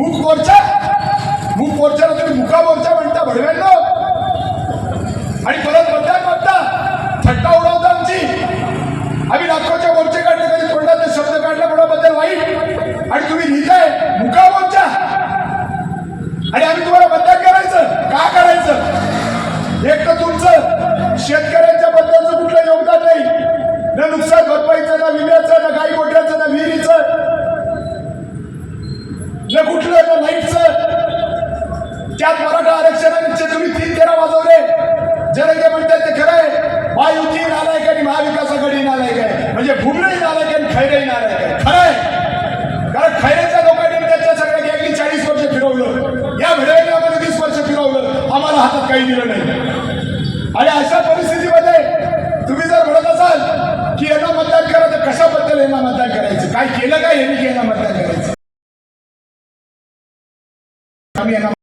मूक मोर्चा? मूक मोर्चाला तुम्ही मुका मोर्चा म्हणता भडव्यांनो. आणि परत मतदान म्हणता थट्टा उडवता आमची. आम्ही नागपूरच्या मोर्चे काढले कधी तोंडात शब्द काढला कोणाबद्दल वाईट? आणि तुम्ही लिहिताय मुका मोर्चा. आणि आम्ही तुम्हाला हे कुठलं ना लाईटचं त्यात मराठा आरक्षणाचे तुम्ही तीन तेरा वाजवले. जर जे म्हणतात ते खरं आहे. महायुती नालायक आणि महाविकास आघाडी नालायक आहे. म्हणजे भुमरेही नालायक आणि खैरे नालायक आहे. खरं आहे. कारण खैरेच्या लोकांनी त्यांच्या सगळ्या गॅंगनी चाळीस वर्ष फिरवलं. या भिडेने आम्हाला वीस वर्ष फिरवलं. आम्हाला हातात काही दिलं नाही. आणि अशा परिस्थितीमध्ये तुम्ही जर म्हणत असाल की यांना मतदान करा तर कशाबद्दल यांना मतदान करायचं? काय केलं काय यांनी यांना मतदान करायचं आम्ही यांना